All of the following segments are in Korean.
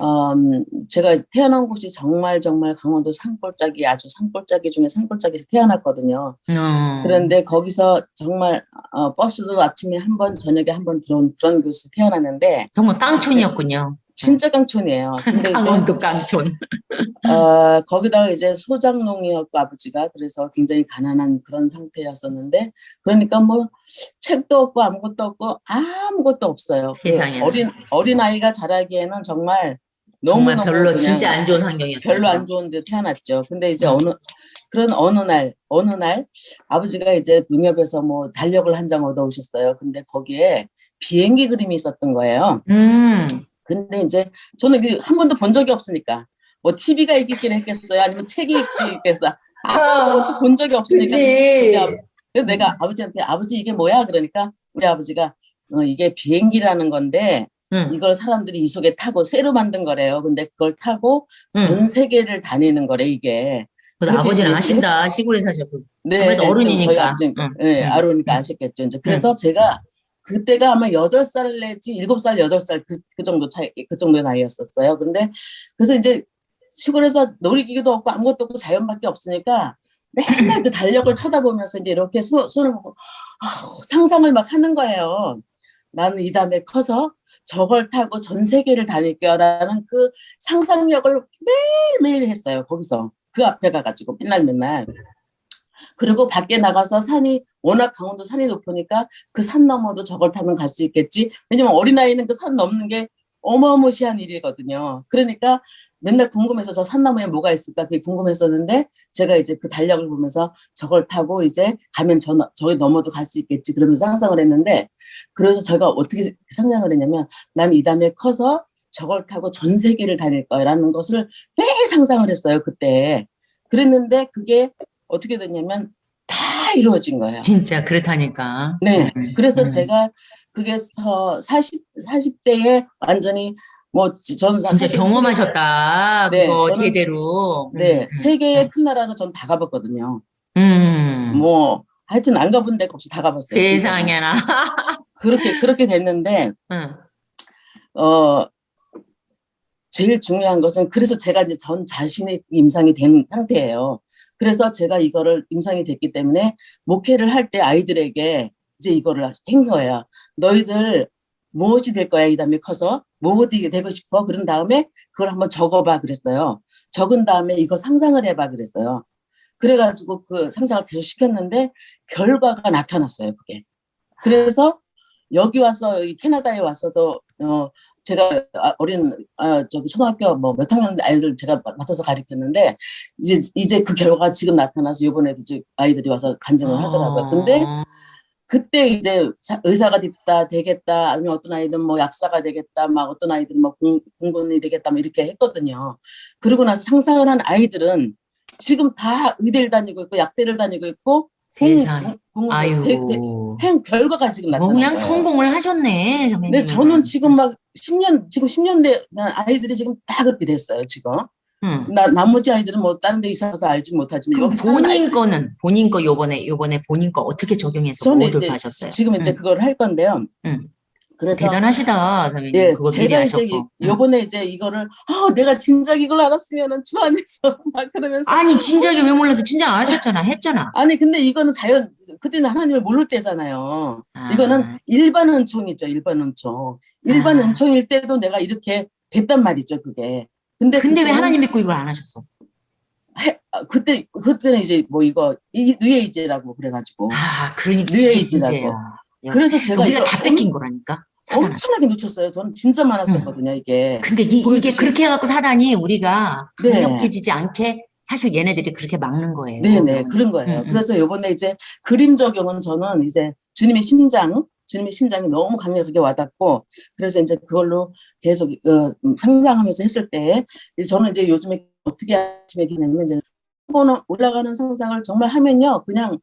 음, 제가 태어난 곳이 정말 정말 강원도 산골짜기 아주 산골짜기 중에 산골짜기에서 태어났거든요. 어. 그런데 거기서 정말 어, 버스도 아침에 한 번 저녁에 한 번 들어온 그런 곳에서 태어났는데 정말 깡촌이었군요. 진짜 깡촌이에요. 근데 강원도 깡촌. 어, 거기다가 이제 소장농이었고 아버지가 그래서 굉장히 가난한 그런 상태였었는데 그러니까 뭐 책도 없고 아무것도 없고 아무것도 없어요. 그 세상에. 어린 어린 아이가 자라기에는 정말 너무 정말 별로 진짜 안 좋은 환경이었죠. 별로 안 좋은데 태어났죠. 근데 이제 음. 어느 그런 어느 날 어느 날 아버지가 이제 농협에서 뭐 달력을 한 장 얻어 오셨어요. 근데 거기에 비행기 그림이 있었던 거예요. 음. 근데 이제 저는 그 한 번도 본 적이 없으니까 뭐 TV가 있긴 했겠어요. 아니면 책이 있겠어. 아무것도 본 적이 없으니까. 그치. 그래서 내가 아버지한테 아버지 이게 뭐야? 그러니까 우리 아버지가 어, 이게 비행기라는 건데 응. 이걸 사람들이 이 속에 타고 새로 만든 거래요. 근데 그걸 타고 응. 전 세계를 다니는 거래 이게. 아버지는 아신다. 시골에 사셨고. 네, 아무래도 네, 어른이니까. 아버지, 응. 네, 응. 아르니까 아셨겠죠. 이제 그래서 제가 그때가 아마 여덟 살 내지 일곱 살 여덟 살 그 그 정도 차이 그 정도 나이였었어요. 근데 그래서 이제 시골에서 놀이기구도 없고 아무것도 없고 자연밖에 없으니까 맨날 그 달력을 쳐다보면서 이제 이렇게 손, 손을 보고 아우, 상상을 막 하는 거예요. 나는 이 다음에 커서 저걸 타고 전 세계를 다닐 거라는 그 상상력을 매일매일 했어요. 거기서 그 앞에 가가지고 맨날 맨날. 그리고 밖에 나가서 산이 워낙 강원도 산이 높으니까 그 산 너머도 저걸 타면 갈 수 있겠지. 왜냐면 어린아이는 그 산 넘는 게 어마무시한 일이거든요. 그러니까 맨날 궁금해서 저산 너머에 뭐가 있을까 그게 궁금했었는데 제가 이제 그 달력을 보면서 저걸 타고 이제 가면 저, 너- 저기 넘어도 갈 수 있겠지 그러면서 상상을 했는데 그래서 제가 어떻게 상상을 했냐면 난 이 다음에 커서 저걸 타고 전 세계를 다닐 거라는 것을 매일 상상을 했어요 그때 그랬는데 그게 어떻게 됐냐면 다 이루어진 거예요. 진짜 그렇다니까. 네. 그래서 음. 제가 그게 서 40, 40대에 완전히 뭐 지- 저는 진짜 경험하셨다. 네, 그거 제대로. 네, 음, 세계의 큰 나라는 전 다 가봤거든요. 음. 뭐 하여튼 안 가본 데가 없이 다 가봤어요. 세상에나. 그렇게 그렇게 됐는데 응. 어 제일 중요한 것은 그래서 제가 이제 전 자신의 임상이 된 상태예요. 그래서 제가 이거를 임상이 됐기 때문에 목회를 할 때 아이들에게 이제 이거를 한 거예요. 너희들 무엇이 될 거야 이 다음에 커서 무엇이 되고 싶어 그런 다음에 그걸 한번 적어봐 그랬어요. 적은 다음에 이거 상상을 해봐 그랬어요. 그래가지고 그 상상을 계속 시켰는데 결과가 나타났어요 그게. 그래서 여기 와서 이 캐나다에 와서도 어 제가 아, 어린 아, 저기 초등학교 뭐 몇 학년 아이들 제가 마- 맡아서 가르쳤는데 이제 이제 그 결과가 지금 나타나서 이번에도 이제 아이들이 와서 간증을 하더라고요. 근데 어. 그때 이제 자- 의사가 됐다 되겠다 아니면 어떤 아이들은 뭐 약사가 되겠다 막 어떤 아이들은 뭐 공, 공군이 되겠다 뭐 이렇게 했거든요. 그러고 나서 상상을 한 아이들은 지금 다 의대를 다니고 있고 약대를 다니고 있고 세상에. 공, 아유. 대, 대, 행 결과가 지금 뭐 나타나요. 그냥 성공을 하셨네. 선배님. 네, 저는 지금 막 10년, 지금 10년 된 아이들이 지금 다 그렇게 됐어요, 지금. 응. 나, 나머지 아이들은 뭐 다른 데 있어서 알지 못하지만 그럼 여기 사는 본인 아이들- 거는 본인 거 요번에 요번에 본인 거 어떻게 적용해서 저는 가셨어요? 지금 이제 응. 그걸 할 건데요. 응. 그래서 대단하시다, 선배님. 예, 미리 제가 이제 하셨고. 응. 요번에 이제 이거를 아, 내가 진작 이걸 알았으면은 주 안에서 막 그러면서 아니 진작에 왜 몰라서 진작 안 하셨잖아. 했잖아. 아니 근데 이거는 자연 그때는 하나님을 모를 때잖아요. 아. 이거는 일반 은총이죠, 일반 은총. 일반 아. 은총일 때도 내가 이렇게 됐단 말이죠, 그게. 근데 근데 왜 하나님 믿고 이걸 안 하셨어? 해- 아, 그때 그때는 이제 뭐 이거 이 뉴에이지라고 그래가지고 아, 그러니까 뉴 이게 에이지라고. 문제야. 그래서 제가 우리가 다 뺏긴 거라니까. 사단한테. 엄청나게 놓쳤어요. 저는 진짜 많았었거든요, 이게. 근데 이, 보여주세요. 그렇게 해갖고 사단이 우리가 네. 강력해지지 않게 사실 얘네들이 그렇게 막는 거예요. 네네, 그런 거예요. 음, 음. 그래서 요번에 이제 그림 적용은 저는 이제 주님의 심장, 주님의 심장이 너무 강력하게 와닿고, 그래서 이제 그걸로 계속 어, 음, 상상하면서 했을 때, 저는 이제 요즘에 어떻게 아침에 되냐면 이제 보는 올라가는 상상을 정말 하면요, 그냥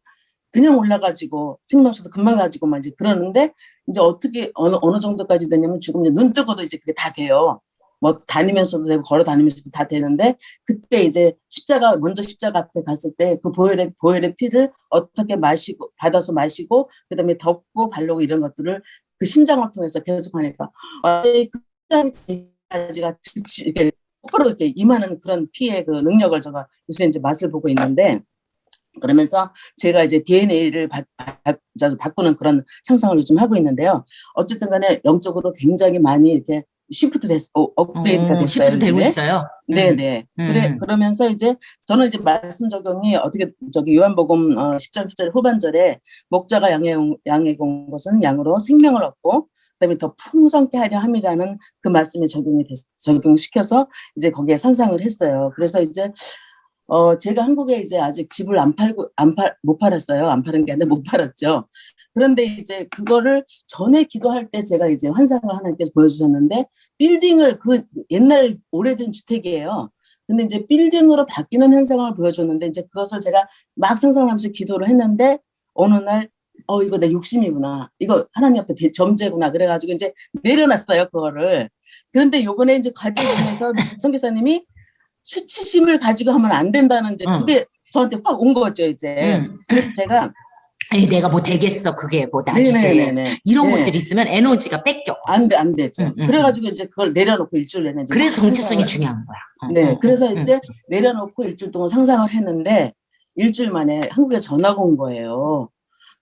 그냥 올라가지고 생명수도 금방 가지고만 이제 그러는데 이제 어떻게 어느 어느 정도까지 되냐면 지금 이제 눈 뜨고도 이제 그게 다 돼요. 뭐 다니면서도 되고 걸어 다니면서도 다 되는데 그때 이제 십자가 먼저 십자가 앞에 갔을 때 그 보혈의 보혈의 피를 어떻게 마시고 받아서 마시고 그다음에 덮고 바르고 이런 것들을 그 심장을 통해서 계속 하니까 아, 그 즉시 이렇게 똑바로 이렇게 임하는 그런 피해 그 능력을 제가 요새 이제 맛을 보고 있는데 그러면서 제가 이제 DNA를 바, 꾸는 그런 상상을 요즘 하고 있는데요. 어쨌든 간에 영적으로 굉장히 많이 이렇게 시프트 됐, 어, 업그레이드가 됐어요. 어, 시프트 되고. 있어요. 네네. 음. 그래, 그러면서 이제 저는 이제 말씀 적용이 어떻게 저기 요한복음 어, 10장 10절 후반절에 목자가 양에게 온 것은 양으로 생명을 얻고 그다음에 더 풍성케 하려 함이라는 그 말씀에 적용이 됐, 적용시켜서 이제 거기에 상상을 했어요. 그래서 이제 어 제가 한국에 이제 아직 집을 안 팔고 안 팔 못 팔았어요. 안 파는 게 아니라 못 팔았죠. 그런데 이제 그거를 전에 기도할 때 제가 이제 환상을 하나님께서 보여주셨는데 빌딩을 그 옛날 오래된 주택이에요. 근데 이제 빌딩으로 바뀌는 현상을 보여줬는데 이제 그것을 제가 막 상상하면서 기도를 했는데 어느 날 어 이거 내 욕심이구나 이거 하나님 앞에 배- 점재구나 그래가지고 이제 내려놨어요 그거를 그런데 요번에 이제 과제 중에서 선교사님이 수치심을 가지고 하면 안 된다는 이제 응. 그게 저한테 확 온 거죠 이제 응. 그래서 제가 아니 내가 뭐 되겠어 그게 뭐 나지제 네네네네 이런 네. 것들이 있으면 에너지가 뺏겨. 안 돼 안 되죠 응, 응, 그래가지고 이제 그걸 내려놓고 일주일 내내 이제 그래서 막 정체성이 생각을 중요한 거야. 어, 네, 어, 그래서 어, 이제 내려놓고 일주일 동안 상상을 했는데 일주일 만에 한국에 전화가 온 거예요.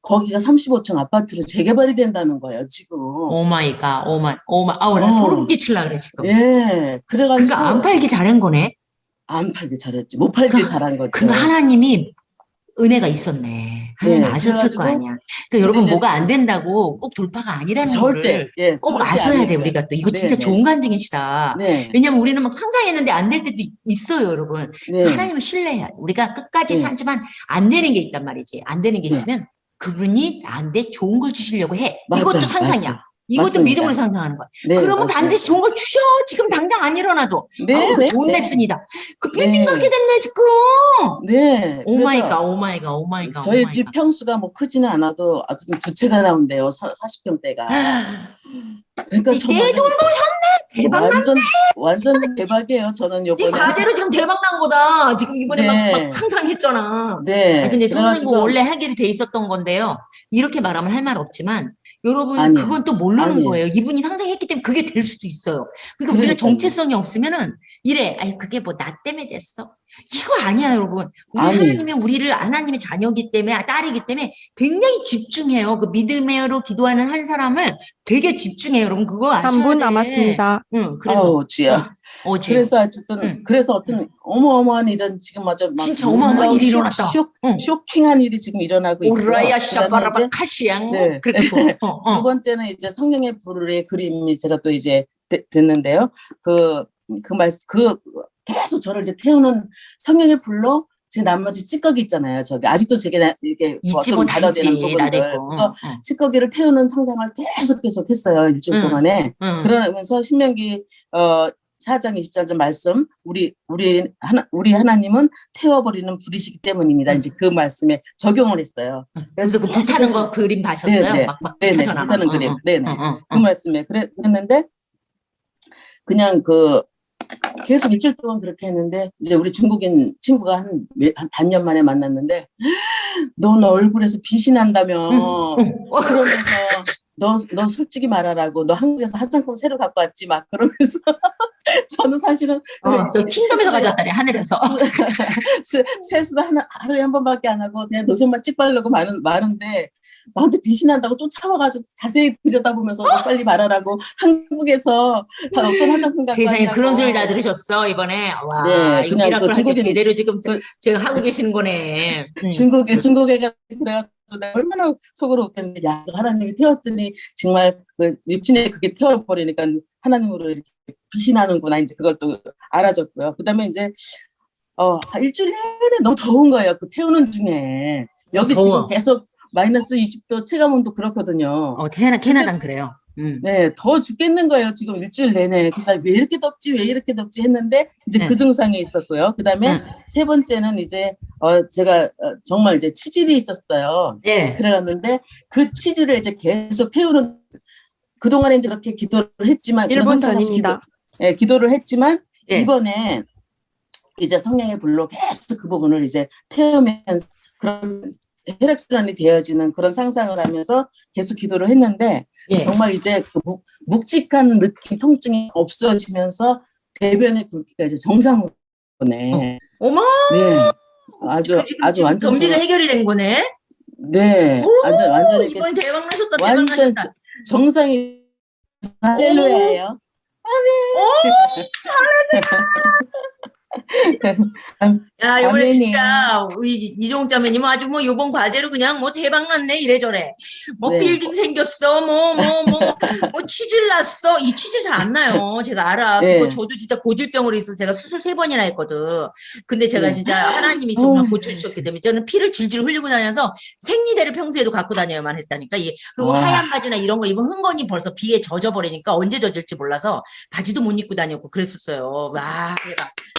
거기가 35층 아파트로 재개발이 된다는 거예요, 지금. 오 마이 갓, 오 마이, 오 마이, 아우 나 어. 소름 끼칠라 그래 지금. 예, 그래가지고 그러니까 안 팔기 잘한 거네. 안 팔길 잘했지. 못 팔길 그러니까- 잘한 거죠. 그러니까 하나님이 은혜가 있었네. 하나님 네, 아셨을 거 아니야. 그러니까 여러분 뭐가 안 된다고 꼭 돌파가 아니라는 절대, 거를 예, 꼭 절대 아셔야 돼 아니에요. 우리가 또 이거 네, 진짜 네. 좋은 간증이시다. 네, 왜냐면 우리는 막 상상했는데 안 될 때도 있- 있어요, 여러분. 네, 하나님을 신뢰해야 돼. 우리가 끝까지 네. 살지만 안 되는 게 있단 말이지. 안 되는 게 네. 있으면 그분이 나한테 좋은 걸 주시려고 해. 맞아요, 이것도 상상이야. 맞아요. 이것도 맞습니다. 믿음으로 상상하는 거야. 네, 그러면 맞습니다. 반드시 좋은 걸 주셔. 지금 당장 안 일어나도. 네, 그 네, 좋은 네. 레슨이다. 그 빌딩 네. 가게 됐네, 지금. 네. 오 마이 그래서 갓, 오 마이 갓, 오 마이 갓. 저희 오 마이 집 갓. 평수가 뭐 크지는 않아도 어쨌든 두 채가 나온대요. 40평대가. 그러니까 내 정말 돈 버셨네. 대박 나. 완전 완전 대박이에요. 저는 이 요번에 과제로 지금 대박 난 거다. 지금 이번에 막, 네. 막 상상했잖아. 네. 아니, 근데 성령이 그래가지고 원래 하기로 돼 있었던 건데요. 이렇게 말하면 할 말 없지만 여러분 아니에요. 그건 또 모르는 아니에요. 거예요. 이분이 상상했기 때문에 그게 될 수도 있어요. 그러니까 우리가. 정체성이 없으면은 이래. 아니 그게 뭐 나 때문에 됐어. 이거 아니야, 여러분. 우리 아니에요. 하나님이 우리를 하나님의 자녀이기 때문에 딸이기 때문에 굉장히 집중해요. 그 믿음으로 기도하는 한 사람을 되게 집중해요, 여러분. 그거 아셔야 3분 돼. 남았습니다. 응, 그래서 아우 주야. 어, 지 그래서 어쨌든 응. 그래서 어떤 어마어마한 일은 지금 맞아 막 진짜 어마어마한 일이 일어났다. 쇼, 응. 쇼킹한 일이 지금 일어나고 있고요. 오라야 샤바라바 카시양 네. 그리고 어, 어. 두 번째는 이제 성령의 불의 그림이 제가 또 이제 되- 됐는데요. 그, 그 말, 그 계속 저를 이제 태우는 성령의 불로 제 나머지 찌꺼기 있잖아요. 저기 아직도 제게 있지 어떤 뭐 받아들이는 부분들 나대고 그거 찌꺼기를 태우는 상상을 계속 계속 했어요. 일주일 응. 동안에. 응. 그러면서 신명기 어 4장 24절 말씀 우리 우리 하나 우리 하나님은 태워버리는 불이시기 때문입니다. 응. 이제 그 말씀에 적용을 했어요. 그래서 그 불타는 거 그림 봐셨어요? 네, 네. 막, 막 네네 불타잖아. 불타는 막. 그림. 어, 어. 네네 어, 어, 그 어. 말씀에 그랬는데 그냥 그 계속 일주일 동안 그렇게 했는데 이제 우리 중국인 친구가 한, 몇- 한 반년 만에 만났는데 넌 얼굴에서 빛이 난다며 어. 그러면서 너, 너 솔직히 말하라고 너 한국에서 화장품 새로 갖고 왔지 막 그러면서 저는 사실은 어, 저 킹덤에서 가져왔다네 하늘에서. 세- 세수도 하나, 하루에 한 번밖에 안 하고 그냥 로션만 찍 바르고 마는, 마는데 나한테 빛이 난다고 쫓아와가지고 자세히 들여다보면서 너 빨리 말하라고 한국에서 다 어떤 화장품 갖고 세상에. 그런 소리를 다 들으셨어 이번에. 와 네, 이거 미라클 그 중국인- 제대로 지금 그- 지금 하고 계시는 거네. 음. 중국에 중국에 가 그래가지고 얼마나 속으로 웃겼는데 야 하나님이 태웠더니 정말 그 육신에 그게 태워버리니까 하나님으로 이렇게 빛이 나는구나 이제 그걸 또 알아줬고요. 그다음에 이제 어 일주일 내내 너무 더운 거예요. 그 태우는 중에 여기 더워. 지금 계속 마이너스 20도 체감 온도 그렇거든요. 어 캐나 캐나단 그래요. 음. 네, 더 죽겠는 거예요. 지금 일주일 내내. 그래서 왜 이렇게 덥지, 왜 이렇게 덥지 했는데 이제 네. 그 증상이 있었고요. 그다음에 응. 세 번째는 이제 어 제가 어, 정말 이제 치질이 있었어요. 예. 그래갔는데 그 치질을 이제 계속 태우는 그 동안에 이제 그렇게 기도를 했지만 그런 1분 상상 없이 전입니다. 기도, 예, 기도를 했지만 예. 이번에 이제 성령의 불로 계속 그 부분을 이제 태우면서 그런 혈액순환이 되어지는 그런 상상을 하면서 계속 기도를 했는데 예. 정말 이제 그 묵, 묵직한 느낌 통증이 없어지면서 대변의 굵기가 이제 정상으로 네. 어머, 네. 아주 그 지금, 아주 완전 변비가 정- 해결이 된 거네. 네. 아주 완전 이번 대박 나셨다, 대박 완전 나셨다. 저- 정상이 할렐루야예요. 야, 이번에 아멘이에요. 진짜 우리 이종욱 자매님은 아주 뭐 요번 과제로 그냥 뭐 대박 났네 이래저래. 뭐 네. 빌딩 생겼어, 뭐 뭐 뭐 뭐 치질 났어. 이 치질 잘 안 나요. 제가 알아. 네. 그거 저도 진짜 고질병으로 있어서 제가 수술 세 번이나 했거든. 근데 제가 네. 진짜 하나님이 정말 어. 고쳐주셨기 때문에 저는 피를 질질 흘리고 다녀서 생리대를 평소에도 갖고 다녀야만 했다니까. 예. 그리고 와. 하얀 바지나 이런 거 입으면 흥건히 벌써 비에 젖어버리니까 언제 젖을지 몰라서 바지도 못 입고 다녔고 그랬었어요. 와, 대박.